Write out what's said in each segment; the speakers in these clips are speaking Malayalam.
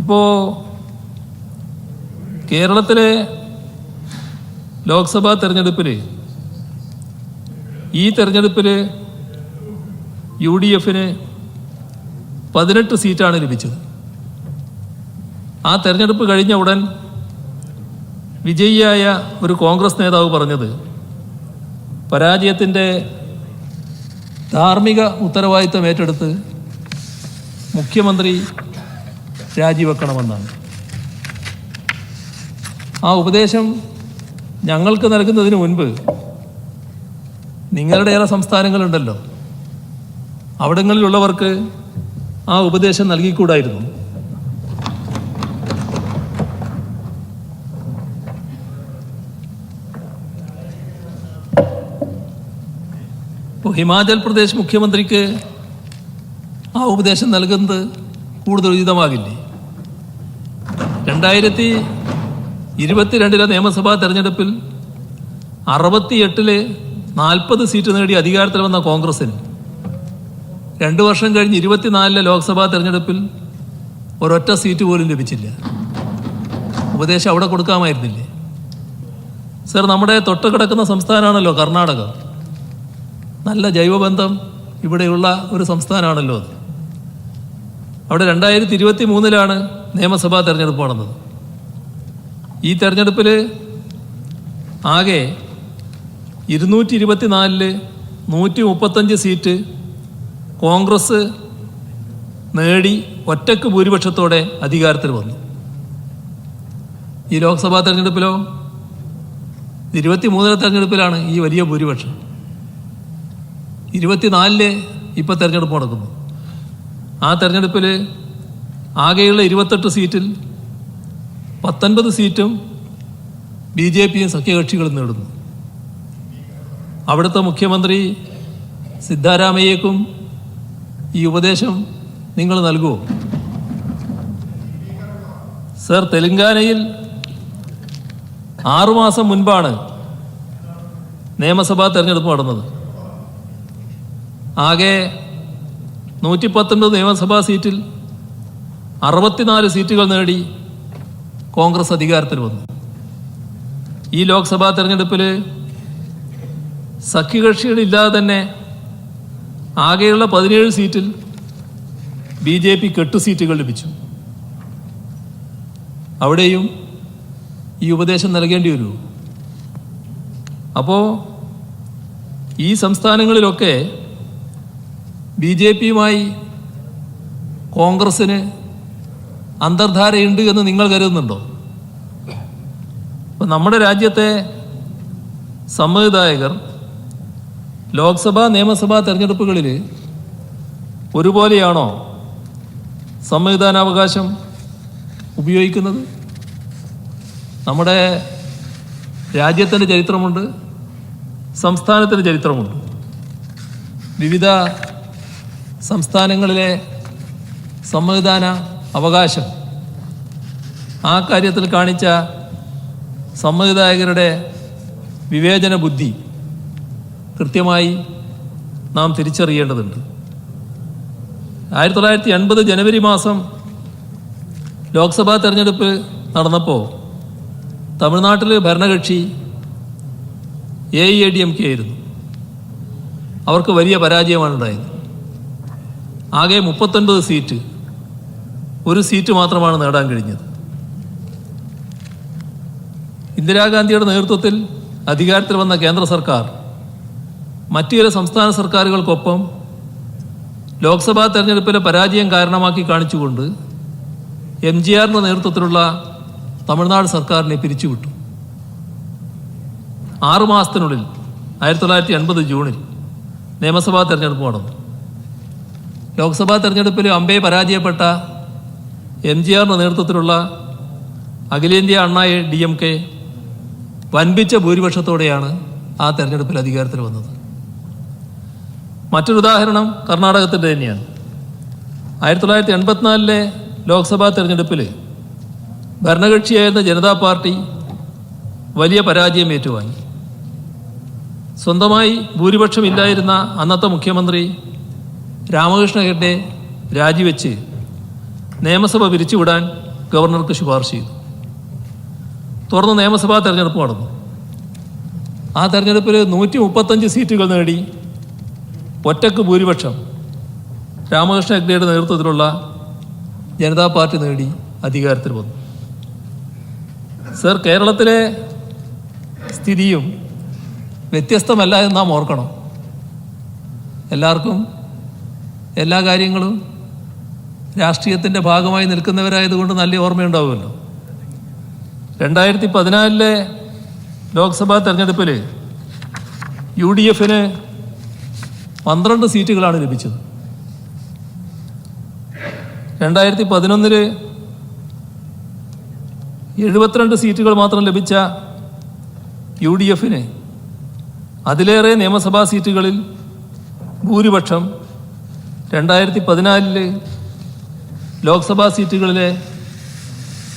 ഇപ്പോൾ കേരളത്തിലെ ലോക്സഭാ തെരഞ്ഞെടുപ്പിൽ ഈ തെരഞ്ഞെടുപ്പിൽ യു ഡി എഫിന് പതിനെട്ട് സീറ്റാണ് ലഭിച്ചത്. ആ തെരഞ്ഞെടുപ്പ് കഴിഞ്ഞ ഉടൻ വിജയിയായ ഒരു കോൺഗ്രസ് നേതാവ് പറഞ്ഞത് പരാജയത്തിന്റെ ധാർമ്മിക ഉത്തരവാദിത്തം ഏറ്റെടുത്ത് മുഖ്യമന്ത്രി രാജിവെക്കണമെന്നാണ്. ആ ഉപദേശം ഞങ്ങൾക്ക് നൽകുന്നതിന് മുൻപ് നിങ്ങളുടെ ഏറെ സംസ്ഥാനങ്ങളുണ്ടല്ലോ. അവിടങ്ങളിലുള്ളവർക്ക് ആ ഉപദേശം നൽകിക്കൂടായിരുന്നു. ഹിമാചൽ പ്രദേശ് മുഖ്യമന്ത്രിക്ക് ആ ഉപദേശം നൽകുന്നത് കൂടുതൽ ഉചിതമാകില്ലേ രണ്ടായിരത്തി ഇരുപത്തിരണ്ടിലെ നിയമസഭാ തെരഞ്ഞെടുപ്പിൽ അറുപത്തിയെട്ടിലെ നാൽപ്പത് സീറ്റ് നേടി അധികാരത്തിൽ വന്ന കോൺഗ്രസിന് രണ്ടു വർഷം കഴിഞ്ഞ് ഇരുപത്തിനാലിലെ ലോക്സഭാ തെരഞ്ഞെടുപ്പിൽ ഒരൊറ്റ സീറ്റ് പോലും ലഭിച്ചില്ല. ഉപദേശം അവിടെ കൊടുക്കാമായിരുന്നില്ലേ? സർ നമ്മുടെ തൊട്ട് കിടക്കുന്ന സംസ്ഥാനമാണല്ലോ കർണാടക. നല്ല ജൈവബന്ധം ഇവിടെയുള്ള ഒരു സംസ്ഥാനമാണല്ലോ അത്. അവിടെ രണ്ടായിരത്തി ഇരുപത്തി മൂന്നിലാണ് നിയമസഭാ തെരഞ്ഞെടുപ്പ് നടന്നത്. ഈ തെരഞ്ഞെടുപ്പിൽ ആകെ ഇരുന്നൂറ്റി ഇരുപത്തി നാലിൽ നൂറ്റി മുപ്പത്തഞ്ച് സീറ്റ് കോൺഗ്രസ് നേടി ഒറ്റയ്ക്ക് ഭൂരിപക്ഷത്തോടെ അധികാരത്തിൽ വന്നു. ഈ ലോക്സഭാ തെരഞ്ഞെടുപ്പിലോ ഇരുപത്തി മൂന്നിലെ തെരഞ്ഞെടുപ്പിലാണ് ഈ വലിയ ഭൂരിപക്ഷം. ഇരുപത്തിനാലിൽ ഇപ്പോൾ തെരഞ്ഞെടുപ്പ് നടക്കുന്നു. ആ തെരഞ്ഞെടുപ്പിൽ ആകെയുള്ള ഇരുപത്തെട്ട് സീറ്റിൽ പത്തൊൻപത് സീറ്റും ബി ജെ പിയും സഖ്യകക്ഷികളും നേടുന്നു. അവിടുത്തെ മുഖ്യമന്ത്രി സിദ്ധാരാമയ്യക്കും ഈ ഉപദേശം നിങ്ങൾ നൽകുമോ സർ തെലങ്കാനയിൽ ആറുമാസം മുൻപാണ് നിയമസഭാ തെരഞ്ഞെടുപ്പ് നടന്നത്. ആകെ നൂറ്റി പത്തൊൻപത് നിയമസഭാ സീറ്റിൽ അറുപത്തിനാല് സീറ്റുകൾ നേടി കോൺഗ്രസ് അധികാരത്തിൽ വന്നു. ഈ ലോക്സഭാ തെരഞ്ഞെടുപ്പിൽ സഖ്യകക്ഷികളില്ലാതെ തന്നെ ആകെയുള്ള പതിനേഴ് സീറ്റിൽ ബി ജെ പി എട്ട് സീറ്റുകൾ ലഭിച്ചു. അവിടെയും ഈ ഉപദേശം നൽകേണ്ടി വരുമോ അപ്പോൾ ഈ സംസ്ഥാനങ്ങളിലൊക്കെ ബി ജെ പിയുമായി കോൺഗ്രസ്സിന് അന്തർധാരയുണ്ട് എന്ന് നിങ്ങൾ കരുതുന്നുണ്ടോ? ഇപ്പം നമ്മുടെ രാജ്യത്തെ സമ്മതിദായകർ ലോക്സഭാ നിയമസഭാ തെരഞ്ഞെടുപ്പുകളിൽ ഒരുപോലെയാണോ സമ്മതിദാനാവകാശം ഉപയോഗിക്കുന്നത്? നമ്മുടെ രാജ്യത്തിന്റെ ചരിത്രമുണ്ട് സംസ്ഥാനത്തിന്റെ ചരിത്രമുണ്ട്. വിവിധ സംസ്ഥാനങ്ങളിലെ സമ്മതിദാന അവകാശം. ആ കാര്യത്തിൽ കാണിച്ച സമ്മതിദായകരുടെ വിവേചന ബുദ്ധി കൃത്യമായി നാം തിരിച്ചറിയേണ്ടതുണ്ട്. ആയിരത്തി തൊള്ളായിരത്തി എൺപത് ജനുവരി മാസം ലോക്സഭാ തെരഞ്ഞെടുപ്പ് നടന്നപ്പോൾ തമിഴ്നാട്ടിൽ ഭരണകക്ഷി A I A D M K ആയിരുന്നു. അവർക്ക് വലിയ പരാജയമാണ് ഉണ്ടായത് ആകെ മുപ്പത്തൊൻപത് സീറ്റ്. ഒരു സീറ്റ് മാത്രമാണ് നേടാൻ കഴിഞ്ഞത്. ഇന്ദിരാഗാന്ധിയുടെ നേതൃത്വത്തിൽ അധികാരത്തിൽ വന്ന കേന്ദ്ര സർക്കാർ മറ്റു ചില സംസ്ഥാന സർക്കാരുകൾക്കൊപ്പം ലോക്സഭാ തെരഞ്ഞെടുപ്പിലെ പരാജയം കാരണമാക്കി കാണിച്ചുകൊണ്ട് എം ജി ആറിന്റെ നേതൃത്വത്തിലുള്ള തമിഴ്നാട് സർക്കാരിനെ പിരിച്ചുവിട്ടു. ആറുമാസത്തിനുള്ളിൽ ആയിരത്തി തൊള്ളായിരത്തി എൺപത് ജൂണിൽ നിയമസഭാ തെരഞ്ഞെടുപ്പ് നടന്നു. ലോക്സഭാ തെരഞ്ഞെടുപ്പിൽ അമ്പെ പരാജയപ്പെട്ട എം ജി ആറിന്റെ നേതൃത്വത്തിലുള്ള അഖിലേന്ത്യാ അണ്ണാ ഡി എം കെ വൻപിച്ച ഭൂരിപക്ഷത്തോടെയാണ് ആ തെരഞ്ഞെടുപ്പിൽ അധികാരത്തിൽ വന്നത്. മറ്റൊരു ഉദാഹരണം കർണാടകത്തിന്റെ തന്നെയാണ്. ആയിരത്തി തൊള്ളായിരത്തി എൺപത്തിനാലിലെ ലോക്സഭാ തെരഞ്ഞെടുപ്പിൽ ഭരണകക്ഷിയായിരുന്ന ജനതാ പാർട്ടി വലിയ പരാജയം ഏറ്റുവാങ്ങി. സ്വന്തമായി ഭൂരിപക്ഷമില്ലായിരുന്ന അന്നത്തെ മുഖ്യമന്ത്രി രാമകൃഷ്ണ ഹെഗ്ഡെ രാജിവെച്ച് നിയമസഭ പിരിച്ചുവിടാൻ ഗവർണർക്ക് ശുപാർശ ചെയ്തു. തുടർന്ന് നിയമസഭാ തെരഞ്ഞെടുപ്പ് നടന്നു. ആ തെരഞ്ഞെടുപ്പിൽ നൂറ്റി മുപ്പത്തഞ്ച് സീറ്റുകൾ നേടി ഒറ്റയ്ക്ക് ഭൂരിപക്ഷം രാമകൃഷ്ണ ഹെഗ്ഡെയുടെ നേതൃത്വത്തിലുള്ള ജനതാ പാർട്ടി നേടി അധികാരത്തിൽ വന്നു. സർ കേരളത്തിലെ സ്ഥിതിയും വ്യത്യസ്തമല്ല എന്ന് നാം ഓർക്കണം. എല്ലാവർക്കും എല്ലാ കാര്യങ്ങളും രാഷ്ട്രീയത്തിന്റെ ഭാഗമായി നിൽക്കുന്നവരായതുകൊണ്ട് നല്ല ഓർമ്മയുണ്ടാവുമല്ലോ. രണ്ടായിരത്തി പതിനാലിലെ ലോക്സഭാ തെരഞ്ഞെടുപ്പിൽ യു ഡി എഫിന് പന്ത്രണ്ട് സീറ്റുകളാണ് ലഭിച്ചത്. രണ്ടായിരത്തി പതിനൊന്നിൽ എഴുപത്തിരണ്ട് സീറ്റുകൾ മാത്രം ലഭിച്ച യു ഡി എഫിന് അതിലേറെ നിയമസഭാ സീറ്റുകളിൽ ഭൂരിപക്ഷം രണ്ടായിരത്തി പതിനാലിൽ ലോക്സഭാ സീറ്റുകളിലെ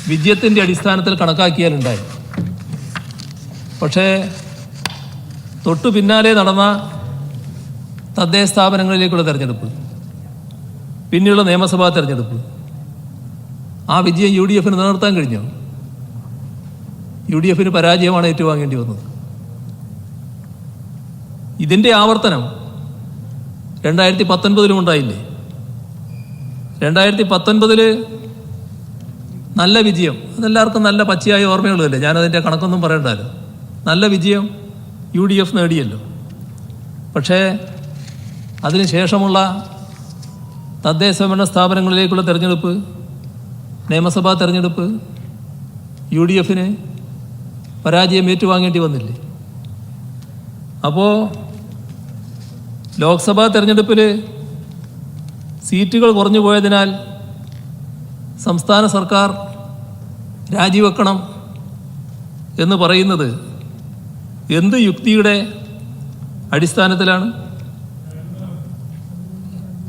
വിജയത്തിന്റെ അടിസ്ഥാനത്തിൽ കണക്കാക്കിയാലുണ്ടായി. പക്ഷേ തൊട്ടു പിന്നാലെ നടന്ന തദ്ദേശ സ്ഥാപനങ്ങളിലേക്കുള്ള തെരഞ്ഞെടുപ്പ് പിന്നെയുള്ള നിയമസഭാ തെരഞ്ഞെടുപ്പ് ആ വിജയം യു ഡി എഫിന് നിലനിർത്താൻ കഴിഞ്ഞു. യു ഡി എഫിന് പരാജയമാണ് ഏറ്റുവാങ്ങേണ്ടി വന്നത്. ഇതിന്റെ ആവർത്തനം രണ്ടായിരത്തി പത്തൊൻപതിലും ഉണ്ടായില്ലേ? രണ്ടായിരത്തി പത്തൊൻപതിൽ നല്ല വിജയം. അതെല്ലാവർക്കും നല്ല പച്ചയായ ഓർമ്മയുള്ളതല്ലേ ഞാനതിന്റെ കണക്കൊന്നും പറയണ്ടല്ലോ നല്ല വിജയം യു ഡി എഫ് നേടിയല്ലോ. പക്ഷേ അതിനുശേഷമുള്ള തദ്ദേശ ഭരണ സ്ഥാപനങ്ങളിലേക്കുള്ള തിരഞ്ഞെടുപ്പ് നിയമസഭാ തിരഞ്ഞെടുപ്പ് യു ഡി എഫിന് പരാജയം ഏറ്റുവാങ്ങേണ്ടി വന്നില്ലേ? അപ്പോൾ ലോക്സഭാ തെരഞ്ഞെടുപ്പിൽ സീറ്റുകൾ കുറഞ്ഞു പോയതിനാൽ സംസ്ഥാന സർക്കാർ രാജിവെക്കണം എന്ന് പറയുന്നത് എന്ത് യുക്തിയുടെ അടിസ്ഥാനത്തിലാണ്?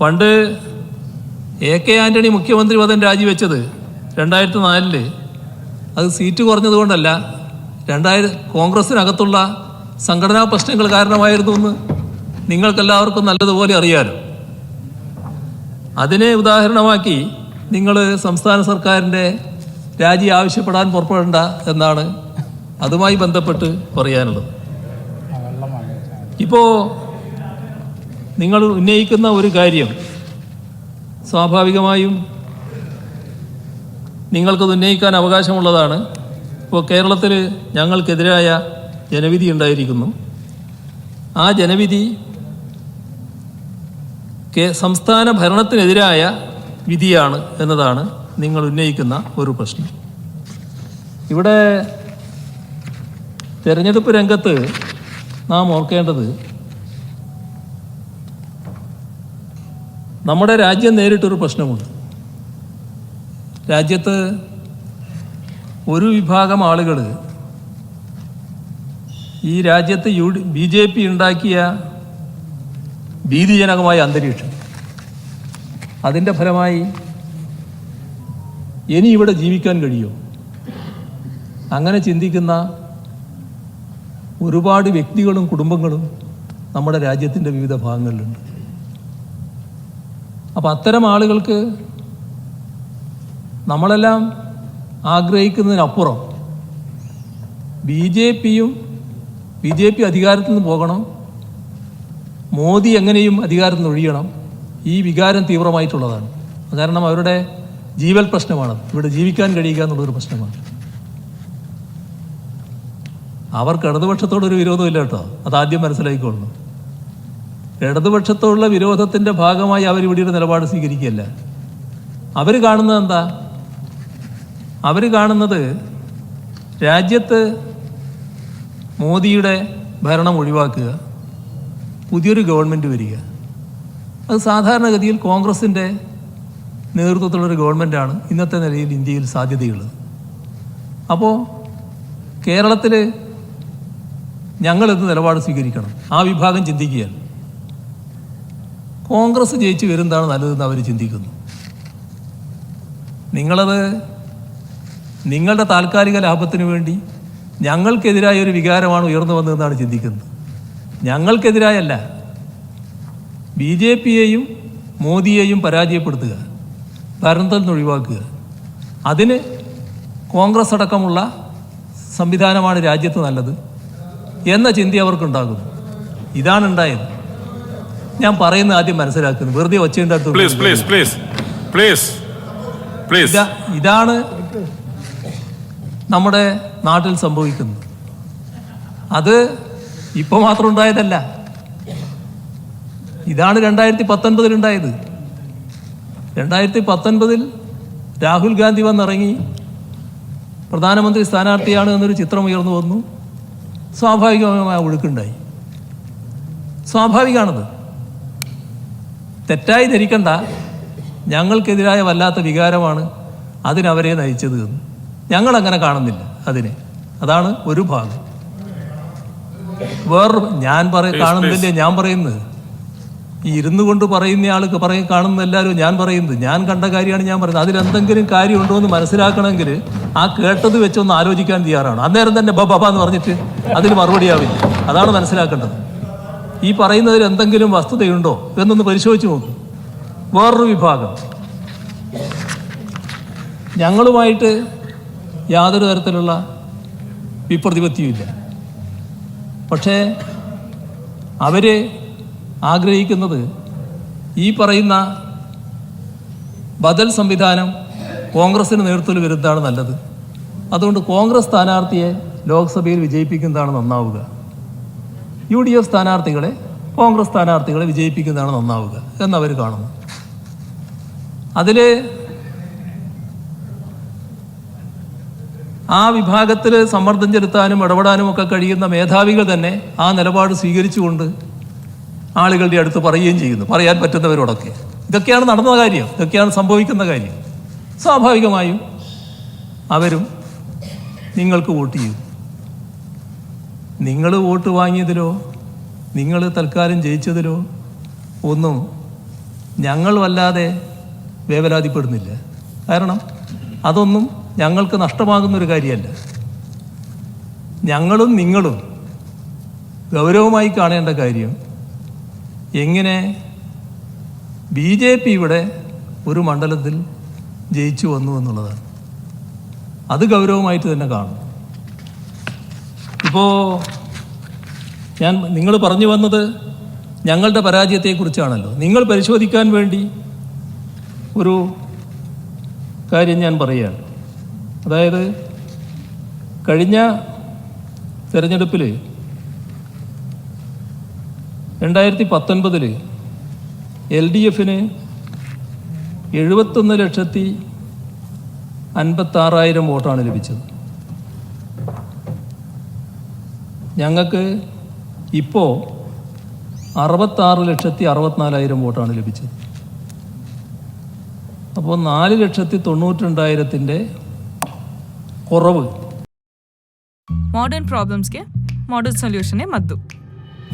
പണ്ട് എ കെ ആന്റണി മുഖ്യമന്ത്രി പദം രാജിവെച്ചത് രണ്ടായിരത്തി നാലിൽ അത് സീറ്റ് കുറഞ്ഞതുകൊണ്ടല്ല രണ്ടായിരം കോൺഗ്രസിനകത്തുള്ള സംഘടനാ പ്രശ്നങ്ങൾ കാരണമായിരുന്നു എന്ന് നിങ്ങൾക്കെല്ലാവർക്കും നല്ലതുപോലെ അറിയാലോ. അതിനെ ഉദാഹരണമാക്കി നിങ്ങൾ സംസ്ഥാന സർക്കാരിന്റെ രാജി ആവശ്യപ്പെടാൻ പുറപ്പെടേണ്ട എന്നാണ് അതുമായി ബന്ധപ്പെട്ട് പറയാനുള്ളത്. ഇപ്പോൾ നിങ്ങൾ ഉന്നയിക്കുന്ന ഒരു കാര്യം സ്വാഭാവികമായും നിങ്ങൾക്കത് ഉന്നയിക്കാൻ അവകാശമുള്ളതാണ്. ഇപ്പോൾ കേരളത്തിൽ ഞങ്ങൾക്കെതിരായ ജനവിധി ഉണ്ടായിരിക്കുന്നു. ആ ജനവിധി സംസ്ഥാന ഭരണത്തിനെതിരായ വിധിയാണ് എന്നതാണ് നിങ്ങൾ ഉന്നയിക്കുന്ന ഒരു പ്രശ്നം. ഇവിടെ തെരഞ്ഞെടുപ്പ് രംഗത്ത് നാം ഓർക്കേണ്ടത് നമ്മുടെ രാജ്യം നേരിട്ടൊരു പ്രശ്നമുണ്ട്. രാജ്യത്ത് ഒരു വിഭാഗം ആളുകൾ ഈ രാജ്യത്ത് യു ബി ജെ പി ഉണ്ടാക്കിയ ഭീതിജനകമായ അന്തരീക്ഷം. അതിന്റെ ഫലമായി ഇനി ഇവിടെ ജീവിക്കാൻ കഴിയുമോ അങ്ങനെ ചിന്തിക്കുന്ന ഒരുപാട് വ്യക്തികളും കുടുംബങ്ങളും നമ്മുടെ രാജ്യത്തിന്റെ വിവിധ ഭാഗങ്ങളിലുണ്ട്. അപ്പം അത്തരം ആളുകൾക്ക് നമ്മളെല്ലാം ആഗ്രഹിക്കുന്നതിനപ്പുറം ബി ജെ പിയും ബി ജെ പി അധികാരത്തിൽ നിന്ന് പോകണം. മോദി എങ്ങനെയും അധികാരത്തിൽ നിന്ന് ഒഴിയണം. ഈ വികാരം തീവ്രമായിട്ടുള്ളതാണ്. കാരണം അവരുടെ ജീവൽ പ്രശ്നമാണ്. ഇവിടെ ജീവിക്കാൻ കഴിയുക എന്നുള്ളൊരു പ്രശ്നമാണ്. അവർക്ക് ഇടതുപക്ഷത്തോടൊരു വിരോധമില്ല കേട്ടോ. അത് ആദ്യം മനസ്സിലാക്കിക്കൊള്ളണം. ഇടതുപക്ഷത്തോടുള്ള വിരോധത്തിന്റെ ഭാഗമായി അവർ ഇവിടെ ഒരു നിലപാട് സ്വീകരിക്കുകയല്ല. അവർ കാണുന്നത് എന്താ? അവർ കാണുന്നത് രാജ്യത്ത് മോദിയുടെ ഭരണം ഒഴിവാക്കുക. പുതിയൊരു ഗവൺമെന്റ് വരിക. അത് സാധാരണഗതിയിൽ കോൺഗ്രസിന്റെ നേതൃത്വത്തിലുള്ളൊരു ഗവൺമെന്റാണ് ഇന്നത്തെ നിലയിൽ ഇന്ത്യയിൽ സാധ്യതയുള്ളത്. അപ്പോൾ കേരളത്തിൽ ഞങ്ങളെന്ത് നിലപാട് സ്വീകരിക്കണം? ആ വിഭാഗം ചിന്തിക്കുകയാണ്. കോൺഗ്രസ് ജയിച്ചു വരുന്നതാണ് നല്ലതെന്ന് അവർ ചിന്തിക്കുന്നു. നിങ്ങളത് നിങ്ങളുടെ താൽക്കാലിക ലാഭത്തിന് വേണ്ടി ഞങ്ങൾക്കെതിരായ ഒരു വികാരമാണ് ഉയർന്നു വന്നതെന്നാണ് ചിന്തിക്കുന്നത്. ഞങ്ങൾക്കെതിരായല്ല. ബി ജെ പിയെയും മോദിയെയും പരാജയപ്പെടുത്തുക ഭരണത്തിൽ നിന്ന് ഒഴിവാക്കുക. അതിന് കോൺഗ്രസ് അടക്കമുള്ള സംവിധാനമാണ് രാജ്യത്ത് നല്ലത് എന്ന ചിന്ത അവർക്കുണ്ടാകുന്നു. ഇതാണ് ഉണ്ടായത് ഞാൻ പറയുന്ന ആദ്യം മനസ്സിലാക്കുന്നു. വെറുതെ ഒച്ചയുടെ അടുത്ത് Please, please, please, please, please. ഇതാണ് നമ്മുടെ നാട്ടിൽ സംഭവിക്കുന്നത്. അത് ഇപ്പോൾ മാത്രം ഉണ്ടായതല്ല. ഇതാണ് രണ്ടായിരത്തി പത്തൊൻപതിൽ ഉണ്ടായത്. രണ്ടായിരത്തി പത്തൊൻപതിൽ രാഹുൽ ഗാന്ധി വന്നിറങ്ങി. പ്രധാനമന്ത്രി സ്ഥാനാർത്ഥിയാണ് എന്നൊരു ചിത്രം ഉയർന്നു വന്നു. സ്വാഭാവികമായ ഒഴുക്കുണ്ടായി. സ്വാഭാവികമാണത് തെറ്റായി ധരിക്കണ്ട. ഞങ്ങൾക്കെതിരായ വല്ലാത്ത വികാരമാണ് അതിനവരെ നയിച്ചത് എന്ന്. ഞങ്ങളങ്ങനെ കാണുന്നില്ല അതിനെ. അതാണ് ഒരു ഭാഗം. വേറൊരു ഞാൻ പറ കാണുന്നില്ലേ? ഞാൻ പറയുന്നത് ഈ ഇരുന്നു കൊണ്ട് പറയുന്ന ആൾക്ക് പറയും കാണുന്ന എല്ലാവരും ഞാൻ പറയുന്നത് ഞാൻ കണ്ട കാര്യമാണ് ഞാൻ പറയുന്നത്. അതിലെന്തെങ്കിലും കാര്യമുണ്ടോ എന്ന് മനസ്സിലാക്കണമെങ്കിൽ ആ കേട്ടത് വെച്ചൊന്ന് ആലോചിക്കാൻ തയ്യാറാണ്. അന്നേരം തന്നെ ബബ എന്ന് പറഞ്ഞിട്ട് അതിന് മറുപടിയാവില്ല അതാണ് മനസ്സിലാക്കേണ്ടത്. ഈ പറയുന്നതിൽ എന്തെങ്കിലും വസ്തുതയുണ്ടോ എന്നൊന്ന് പരിശോധിച്ച് നോക്കും. വേറൊരു വിഭാഗം. ഞങ്ങളുമായിട്ട് യാതൊരു തരത്തിലുള്ള വിപ്രതിപത്തിയുമില്ല. പക്ഷേ അവർ ആഗ്രഹിക്കുന്നത് ഈ പറയുന്ന ബദൽ സംവിധാനം കോൺഗ്രസിന് നേതൃത്വത്തിൽ വരുന്നതാണ് നല്ലത്. അതുകൊണ്ട് കോൺഗ്രസ് സ്ഥാനാർത്ഥിയെ ലോക്സഭയിൽ വിജയിപ്പിക്കുന്നതാണ് നന്നാവുക. യു ഡി എഫ് സ്ഥാനാർത്ഥികളെ കോൺഗ്രസ് സ്ഥാനാർത്ഥികളെ വിജയിപ്പിക്കുന്നതാണ് നന്നാവുക എന്നവർ കാണുന്നു. അതിൽ ആ വിഭാഗത്തിൽ സമ്മർദ്ദം ചെലുത്താനും ഇടപെടാനും ഒക്കെ കഴിയുന്ന മേധാവികൾ തന്നെ ആ നിലപാട് സ്വീകരിച്ചുകൊണ്ട് ആളുകളുടെ അടുത്ത് പറയുകയും ചെയ്യുന്നു. പറയാൻ പറ്റുന്നവരോടൊക്കെ. ഇതൊക്കെയാണ് നടന്ന കാര്യം. ഇതൊക്കെയാണ് സംഭവിക്കുന്ന കാര്യം. സ്വാഭാവികമായും അവരും നിങ്ങൾക്ക് വോട്ട് ചെയ്യും. നിങ്ങൾ വോട്ട് വാങ്ങിയതിലോ നിങ്ങൾ തൽക്കാലം ജയിച്ചതിലോ ഒന്നും ഞങ്ങൾ വല്ലാതെ വേവലാതിപ്പെടുന്നില്ല. കാരണം അതൊന്നും ഞങ്ങൾക്ക് നഷ്ടമാകുന്ന ഒരു കാര്യമല്ല. ഞങ്ങളും നിങ്ങളും ഗൗരവമായി കാണേണ്ട കാര്യം എങ്ങനെ ബി ജെ പി ഇവിടെ ഒരു മണ്ഡലത്തിൽ ജയിച്ചു വന്നു എന്നുള്ളതാണ്. അത് ഗൗരവമായിട്ട് തന്നെ കാണും. ഇപ്പോൾ ഞാൻ നിങ്ങൾ പറഞ്ഞു വന്നത് ഞങ്ങളുടെ പരാജയത്തെക്കുറിച്ചാണല്ലോ. നിങ്ങൾ പരിശോധിക്കാൻ വേണ്ടി ഒരു കാര്യം ഞാൻ പറയുകയാണ്. അതായത് കഴിഞ്ഞ തെരഞ്ഞെടുപ്പിൽ രണ്ടായിരത്തി പത്തൊൻപതിൽ എൽ ഡി എഫിന് എഴുപത്തൊന്ന് ലക്ഷത്തി അൻപത്താറായിരം വോട്ടാണ് ലഭിച്ചത്. ഞങ്ങൾക്ക് ഇപ്പോൾ അറുപത്താറ് ലക്ഷത്തി അറുപത്തിനാലായിരം വോട്ടാണ് ലഭിച്ചത്. അപ്പോൾ നാല് ലക്ഷത്തി തൊണ്ണൂറ്റിരണ്ടായിരത്തിന്റെ കുറവ് ಮಾಡರ್ನ್ ಪ್ರಾಬ್ಲಮ್ಸ್ಗೆ ಮಾಡರ್ನ್ ಸೊಲ್ಯೂಷನ್ನೇ ಮದ್ದು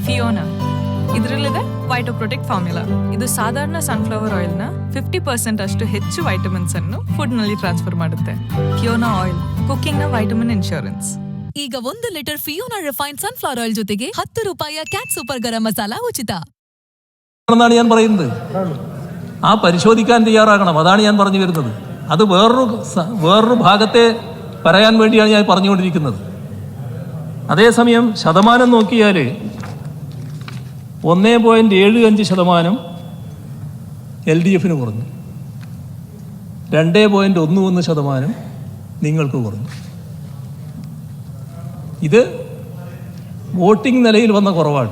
ಫಿಯೋನಾ ಇದರಲ್ಲಿದೆ ವೈಟೋ ಪ್ರೊಟೆಕ್ಟ್ ಫಾರ್ಮ್ಯುಲಾ ಇದು ಸಾಧಾರಣ ಸನ್ಫ್ಲವರ್ ಆಯಿಲ್ನ ಫಿಫ್ಟಿ ಪರ್ಸೆಂಟ್ ಅಷ್ಟು ಹೆಚ್ಚು ವೈಟಮಿನ್ಸ್ ಅನ್ನು ಫುಡ್ನಲ್ಲಿ ಟ್ರಾನ್ಸ್ಫರ್ ಮಾಡುತ್ತೆ ಫಿಯೋನಾ ಆಯಿಲ್ ಕುಕ್ಕಿಂಗ್ನ ವೈಟಮಿನ್ ಇನ್ಶೂರೆನ್ಸ್ ಈಗ ಒಂದು litre Fiona refined sunflower oil ಜೊತೆಗೆ ಹತ್ತು ರೂಪಾಯಿಯ ಕ್ಯಾಟ್ ಸೂಪರ್ ಗರಂ ಮಸಾಲ ಉಚಿತ എന്നാണ് ഞാൻ പറയുന്നത് ആ പരിശോധിക്കാൻ തയ്യാറാകണം അതാണ് ഞാൻ പറഞ്ഞു വരുന്നത് അത് വേറൊരു സ- വേറൊരു ഭാഗത്തെ പറയാൻ വേണ്ടിയാണ് ഞാൻ പറഞ്ഞുകൊണ്ടിരിക്കുന്നത്. അതേസമയം ശതമാനം നോക്കിയാൽ ഒന്നേ പോയിന്റ് ഏഴ് അഞ്ച് ശതമാനം എൽ ഡി എഫിന് കുറഞ്ഞു. രണ്ടേ പോയിന്റ് ഒന്ന് ഒന്ന് ശതമാനം നിങ്ങൾക്ക് കുറഞ്ഞു. ഇത് വോട്ടിംഗ് നിലയിൽ വന്ന കുറവാണ്.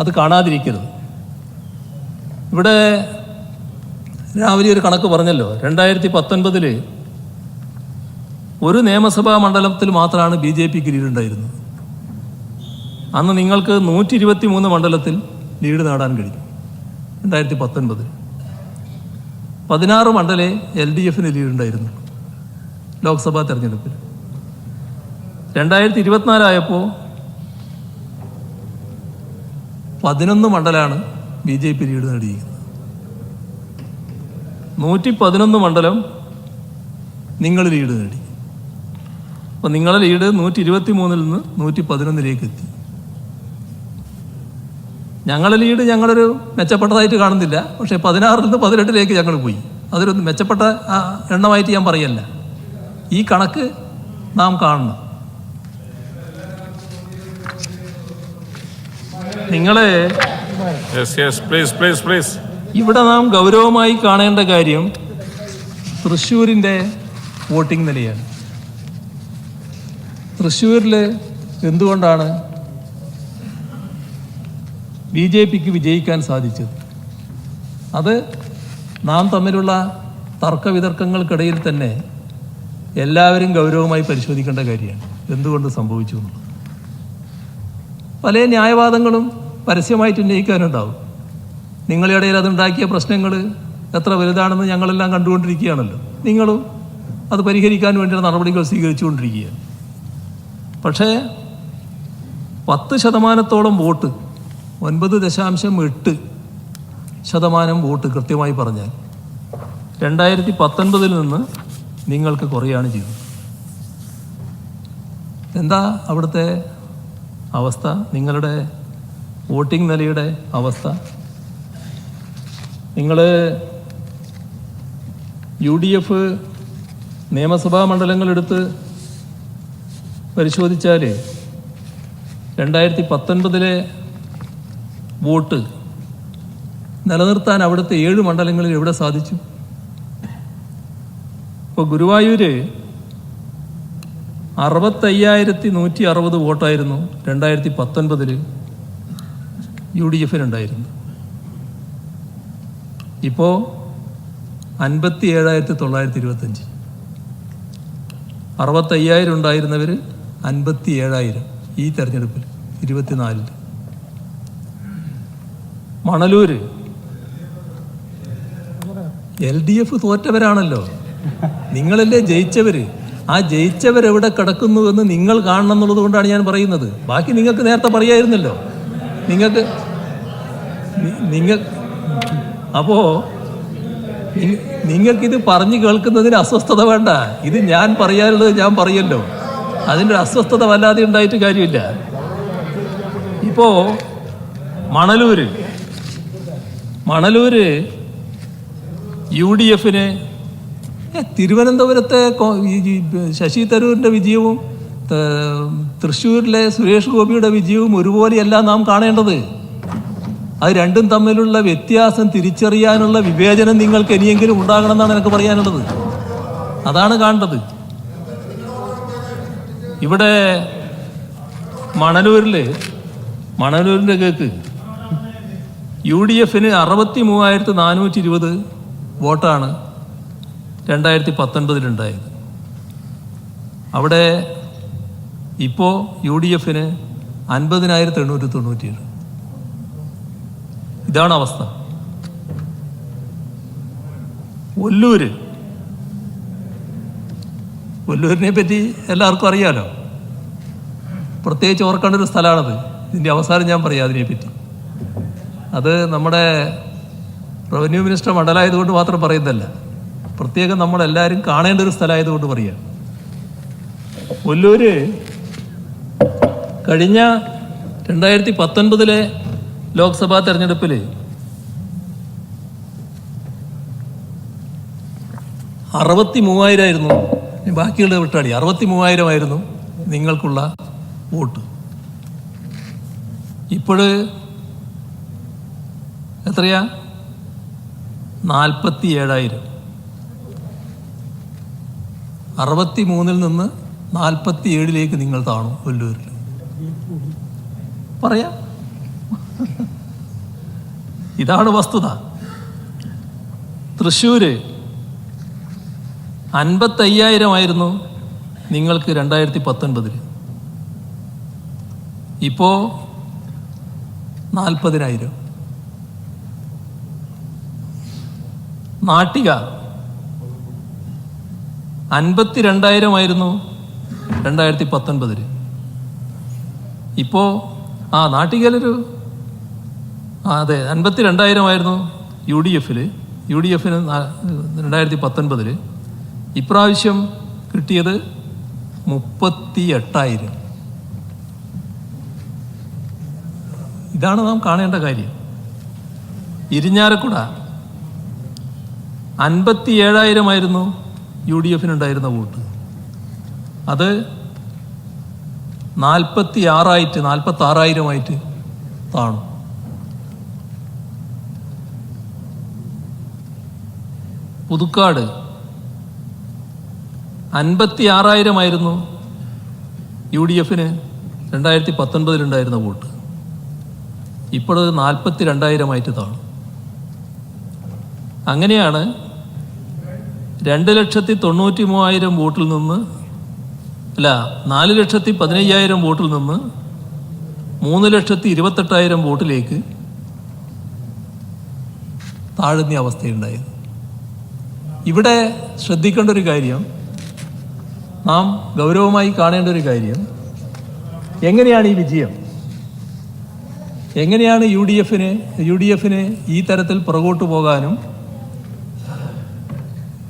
അത് കാണാതിരിക്കരുത്. ഇവിടെ രാവിലെ ഒരു കണക്ക് പറഞ്ഞല്ലോ രണ്ടായിരത്തി പത്തൊൻപതിൽ ഒരു നിയമസഭാ മണ്ഡലത്തിൽ മാത്രമാണ് ബി ജെ പിക്ക് ലീഡ് ഉണ്ടായിരുന്നത് അന്ന് നിങ്ങൾക്ക് നൂറ്റി ഇരുപത്തി മൂന്ന് മണ്ഡലത്തിൽ ലീഡ് നേടാൻ കഴിഞ്ഞു രണ്ടായിരത്തി പത്തൊൻപതിൽ പതിനാറ് മണ്ഡലേ എൽ ഡി എഫിന് ലീഡ് ഉണ്ടായിരുന്നു ലോക്സഭാ തെരഞ്ഞെടുപ്പിൽ. രണ്ടായിരത്തി ഇരുപത്തിനാലായപ്പോൾ പതിനൊന്ന് മണ്ഡലമാണ് ബി ജെ പി ലീഡ് നേടിയിരിക്കുന്നത്. നൂറ്റി പതിനൊന്ന് മണ്ഡലം നിങ്ങൾ ലീഡ് നേടി. അപ്പോൾ നിങ്ങളുടെ ലീഡ് നൂറ്റി ഇരുപത്തി മൂന്നിൽ നിന്ന് നൂറ്റി പതിനൊന്നിലേക്ക് എത്തി. ഞങ്ങളുടെ ലീഡ് ഞങ്ങളൊരു മെച്ചപ്പെട്ടതായിട്ട് കാണുന്നില്ല. പക്ഷേ പതിനാറിൽ നിന്ന് പതിനെട്ടിലേക്ക് ഞങ്ങൾ പോയി. അതൊരു മെച്ചപ്പെട്ട എണ്ണമായിട്ട് ഞാൻ പറയല്ല. ഈ കണക്ക് നാം കാണണം. നിങ്ങളെ ഇവിടെ നാം ഗൗരവമായി കാണേണ്ട കാര്യം തൃശ്ശൂരിന്റെ വോട്ടിംഗ് നിലയാണ്. തൃശ്ശൂരിൽ എന്തുകൊണ്ടാണ് ബി ജെ പിക്ക് വിജയിക്കാൻ സാധിച്ചത്? അത് നാം തമ്മിലുള്ള തർക്കവിതർക്കങ്ങൾക്കിടയിൽ തന്നെ എല്ലാവരും ഗൗരവമായി പരിശോധിക്കേണ്ട കാര്യമാണ്. എന്തുകൊണ്ട് സംഭവിച്ചു എന്നുള്ളത്. പല ന്യായവാദങ്ങളും പരസ്യമായിട്ട് ഉന്നയിക്കാനുണ്ടാവും. നിങ്ങളുടെ ഇടയിൽ അതുണ്ടാക്കിയ പ്രശ്നങ്ങൾ എത്ര വലുതാണെന്ന് ഞങ്ങളെല്ലാം കണ്ടുകൊണ്ടിരിക്കുകയാണല്ലോ. നിങ്ങളും അത് പരിഹരിക്കാൻ വേണ്ടിയുള്ള നടപടികൾ സ്വീകരിച്ചുകൊണ്ടിരിക്കുകയാണ്. പക്ഷേ പത്ത് ശതമാനത്തോളം വോട്ട് ഒൻപത് ദശാംശം എട്ട് ശതമാനം വോട്ട് കൃത്യമായി പറഞ്ഞാൽ രണ്ടായിരത്തി പത്തൊൻപതിൽ നിന്ന് നിങ്ങൾക്ക് കുറയാണ് ചെയ്തത് എന്താ അവിടുത്തെ അവസ്ഥ? നിങ്ങളുടെ വോട്ടിംഗ് നിലയുടെ അവസ്ഥ? നിങ്ങൾ യു ഡി എഫ് നിയമസഭാ മണ്ഡലങ്ങളെടുത്ത് പരിശോധിച്ചാൽ രണ്ടായിരത്തി പത്തൊൻപതിലെ വോട്ട് നിലനിർത്താൻ അവിടുത്തെ ഏഴ് മണ്ഡലങ്ങളിൽ എവിടെ സാധിച്ചു? ഇപ്പോൾ ഗുരുവായൂര് അറുപത്തയ്യായിരത്തി നൂറ്റി അറുപത് വോട്ടായിരുന്നു രണ്ടായിരത്തി പത്തൊൻപതിൽ യു ഡി എഫിനുണ്ടായിരുന്നു ഇപ്പോൾ അൻപത്തി ഏഴായിരത്തി തൊള്ളായിരത്തി ഇരുപത്തഞ്ച് അറുപത്തയ്യായിരം ഉണ്ടായിരുന്നവർ അൻപത്തി ഏഴായിരം ഈ തെരഞ്ഞെടുപ്പിൽ ഇരുപത്തിനാലിൽ മണലൂര്. എൽ ഡി എഫ് തോറ്റവരാണല്ലോ. നിങ്ങളല്ലേ ജയിച്ചവര്. ആ ജയിച്ചവരെവിടെ കിടക്കുന്നു എന്ന് നിങ്ങൾ കാണണം എന്നുള്ളത് കൊണ്ടാണ് ഞാൻ പറയുന്നത്. ബാക്കി നിങ്ങൾക്ക് നേരത്തെ പറയായിരുന്നല്ലോ. നിങ്ങൾക്ക് നിങ്ങൾ അപ്പോ നി- നിങ്ങൾക്കിത് പറഞ്ഞു കേൾക്കുന്നതിന് അസ്വസ്ഥത വേണ്ട. ഇത് ഞാൻ പറയാനുള്ളത് ഞാൻ പറയല്ലോ. അതിന്റെ അസ്വസ്ഥത വല്ലാതെ ഉണ്ടായിട്ട് കാര്യമില്ല. ഇപ്പോ മണലൂര് മണലൂര് യു ഡി എഫിന് തിരുവനന്തപുരത്തെ ശശി തരൂരിന്റെ വിജയവും തൃശ്ശൂരിലെ സുരേഷ് ഗോപിയുടെ വിജയവും ഒരുപോലെയല്ല നാം കാണേണ്ടത്. അത് രണ്ടും തമ്മിലുള്ള വ്യത്യാസം തിരിച്ചറിയാനുള്ള വിവേചനം നിങ്ങൾക്ക് ഇനിയെങ്കിലും ഉണ്ടാകണമെന്നാണ് എനിക്ക് പറയാനുള്ളത്. അതാണ് കാണേണ്ടത്. ഇവിടെ മണലൂരിൽ മണലൂരിന്റെ കേക്ക്. യു ഡി എഫിന് അറുപത്തി മൂവായിരത്തി നാനൂറ്റി ഇരുപത് വോട്ടാണ് രണ്ടായിരത്തി പത്തൊൻപതിലുണ്ടായത് അവിടെ ഇപ്പോൾ യു ഡി എഫിന് അൻപതിനായിരത്തി എണ്ണൂറ്റി തൊണ്ണൂറ്റിയേഴ് ഇതാണ് അവസ്ഥ. ഒല്ലൂര് ഒല്ലൂരിനെ പറ്റി എല്ലാവർക്കും അറിയാലോ? പ്രത്യേകിച്ച് ഓർക്കേണ്ട ഒരു സ്ഥലമാണത്. ഇതിന്റെ അവസാനം ഞാൻ പറയാം അതിനെപ്പറ്റി അത് നമ്മുടെ റവന്യൂ മിനിസ്റ്റർ മണ്ഡലമായതുകൊണ്ട് മാത്രം പറയുന്നതല്ല. പ്രത്യേകം നമ്മളെല്ലാവരും കാണേണ്ട ഒരു സ്ഥലമായതുകൊണ്ട് പറയാം. കൊല്ലൂര് കഴിഞ്ഞ രണ്ടായിരത്തി പത്തൊൻപതിലെ ലോക്സഭാ തെരഞ്ഞെടുപ്പിൽ അറുപത്തി മൂവായിരമായിരുന്നു ബാക്കിയുള്ള വിട്ടാടി അറുപത്തി മൂവായിരമായിരുന്നു നിങ്ങൾക്കുള്ള വോട്ട്. ഇപ്പോഴ് എത്രയാ? നാൽപ്പത്തി ഏഴായിരം അറുപത്തി മൂന്നിൽ നിന്ന് നാൽപ്പത്തി ഏഴിലേക്ക് നിങ്ങൾ താണു കൊല്ലൂരിൽ പറയാം. ഇതാണ് വസ്തുത. തൃശ്ശൂര് അൻപത്തയ്യായിരമായിരുന്നു നിങ്ങൾക്ക് രണ്ടായിരത്തി പത്തൊൻപതിൽ ഇപ്പോൾ നാൽപ്പതിനായിരം. നാട്ടിക അൻപത്തി രണ്ടായിരമായിരുന്നു രണ്ടായിരത്തി പത്തൊൻപതിൽ ഇപ്പോൾ ആ നാട്ടികയിലൊരു ആ അതെ അൻപത്തി രണ്ടായിരമായിരുന്നു യു ഡി എഫിൽ യു ഡി എഫിന് രണ്ടായിരത്തി പത്തൊൻപതിൽ ഇപ്രാവശ്യം കിട്ടിയത് മുപ്പത്തി എട്ടായിരം ഇതാണ് നാം കാണേണ്ട കാര്യം. ഇരിഞ്ഞാലക്കുട അൻപത്തി ഏഴായിരമായിരുന്നു യു ഡി എഫിനുണ്ടായിരുന്ന വോട്ട്. അത് നാൽപ്പത്തി ആറായിട്ട് നാൽപ്പത്തി ആറായിരമായിട്ട് താണു. പുതുക്കാട് അൻപത്തി ആറായിരമായിരുന്നു യു ഡി എഫിന്. രണ്ടായിരത്തി പത്തൊൻപതിലുണ്ടായിരുന്ന വോട്ട് ഇപ്പോഴത് നാൽപ്പത്തി രണ്ടായിരമായിട്ട് താണു. അങ്ങനെയാണ് രണ്ട് ലക്ഷത്തി തൊണ്ണൂറ്റി മൂവായിരം വോട്ടിൽ നിന്ന് അല്ല നാല് ലക്ഷത്തി പതിനയ്യായിരം വോട്ടിൽ നിന്ന് മൂന്ന് ലക്ഷത്തി ഇരുപത്തെട്ടായിരം വോട്ടിലേക്ക് താഴ്ന്ന അവസ്ഥയുണ്ടായത് ഇവിടെ ശ്രദ്ധിക്കേണ്ട ഒരു കാര്യം നാം ഗൗരവമായി കാണേണ്ട ഒരു കാര്യം. എങ്ങനെയാണ് ഈ വിജയം? എങ്ങനെയാണ് യു ഡി എഫിന് യു ഡി എഫിന് ഈ തരത്തിൽ പുറകോട്ട് പോകാനും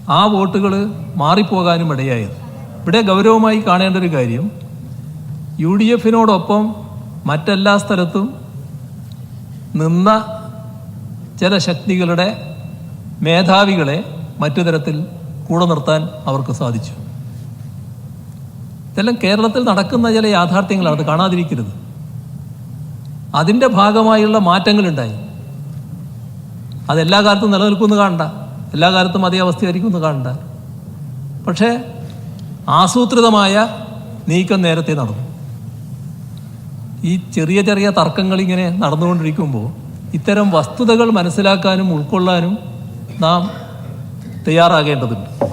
ആ വോട്ടുകൾ മാറിപ്പോകാനും ഇടയായത്? ഇവിടെ ഗൗരവമായി കാണേണ്ട ഒരു കാര്യം യു ഡി എഫിനോടൊപ്പം മറ്റെല്ലാ സ്ഥലത്തും നിന്ന ചില ശക്തികളുടെ മേധാവികളെ മറ്റു തരത്തിൽ കൂടെ നിർത്താൻ അവർക്ക് സാധിച്ചു. ഇതെല്ലാം കേരളത്തിൽ നടക്കുന്ന ചില യാഥാർത്ഥ്യങ്ങളാണ് അത് കാണാതിരിക്കരുത്. അതിന്റെ ഭാഗമായുള്ള മാറ്റങ്ങളുണ്ടായി. അതെല്ലാ കാലത്തും നിലനിൽക്കുമെന്ന് കാണണ്ട. എല്ലാ കാലത്തും അതേ അവസ്ഥയായിരിക്കും എന്ന് കാണണ്ട. പക്ഷേ ആസൂത്രിതമായ നീക്കം നേരത്തെ നടന്നു. ഈ ചെറിയ ചെറിയ തർക്കങ്ങൾ ഇങ്ങനെ നടന്നുകൊണ്ടിരിക്കുമ്പോൾ ഇത്തരം വസ്തുതകൾ മനസ്സിലാക്കാനും ഉൾക്കൊള്ളാനും നാം തയ്യാറാകേണ്ടതുണ്ട്.